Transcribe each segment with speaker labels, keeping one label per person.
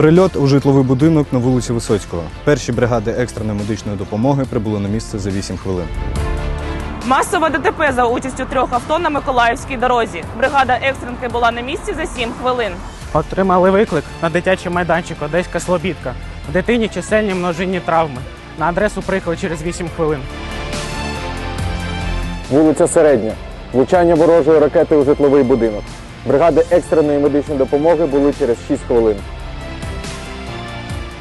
Speaker 1: Прильот у житловий будинок на вулиці Висоцького. Перші бригади екстреної медичної допомоги прибули на місце за 8 хвилин.
Speaker 2: Масове ДТП за участю трьох авто на Миколаївській дорозі. Бригада екстренки була на місці за 7 хвилин.
Speaker 3: Отримали виклик на дитячий майданчик Одеська Слобідка. В дитині чисельні множинні травми. На адресу приїхали через 8 хвилин.
Speaker 4: Вулиця Середня. Влучання ворожої ракети у житловий будинок. Бригади екстреної медичної допомоги були через 6 хвилин.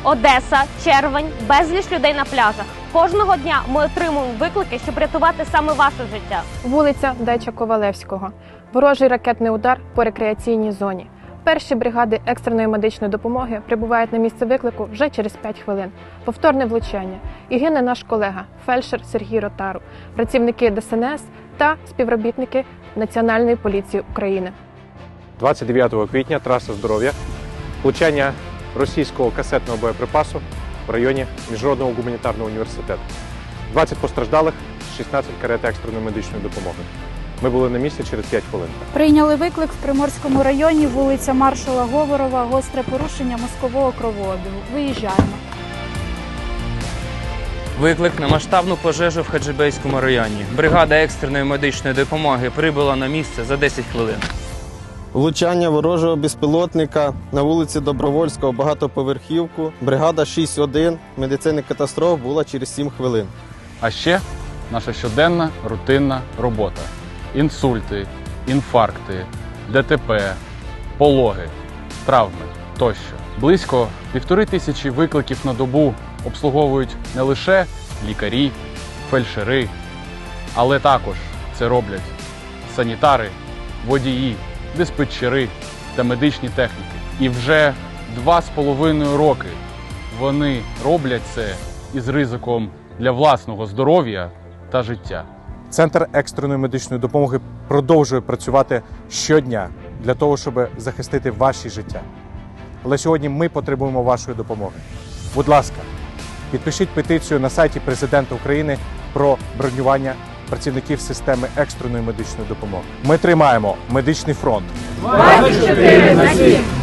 Speaker 5: Одеса, червень, безліч людей на пляжах. Кожного дня ми отримуємо виклики, щоб рятувати саме ваше життя.
Speaker 6: Вулиця Деча Ковалевського. Ворожий ракетний удар по рекреаційній зоні. Перші бригади екстреної медичної допомоги прибувають на місце виклику вже через 5 хвилин. Повторне влучання. І гине наш колега, фельдшер Сергій Ротару, працівники ДСНС та співробітники Національної поліції України.
Speaker 7: 29 квітня траса здоров'я, влучання російського касетного боєприпасу в районі Міжнародного гуманітарного університету. 20 постраждалих, 16 карет екстреної медичної допомоги. Ми були на місці через 5 хвилин.
Speaker 8: Прийняли виклик в Приморському районі, вулиця Маршала Говорова, гостре порушення мозкового кровообігу. Виїжджаємо.
Speaker 9: Виклик на масштабну пожежу в Хаджибейському районі. Бригада екстреної медичної допомоги прибула на місце за 10 хвилин.
Speaker 10: Влучання ворожого безпілотника на вулиці Добровольського багатоповерхівку. Бригада 6-1 медицини катастроф була через 7 хвилин.
Speaker 11: А ще наша щоденна рутинна робота: інсульти, інфаркти, ДТП, пологи, травми тощо. Близько півтори тисячі викликів на добу обслуговують не лише лікарі, фельдшери, але також це роблять санітари, водії, диспетчери та медичні техніки. І вже два з половиною роки вони роблять це із ризиком для власного здоров'я та життя.
Speaker 7: Центр екстреної медичної допомоги продовжує працювати щодня для того, щоб захистити ваші життя. Але сьогодні ми потребуємо вашої допомоги. Будь ласка, підпишіть петицію на сайті президента України про бронювання працівників системи екстреної медичної допомоги. Ми тримаємо медичний фронт.
Speaker 2: 24 на 7.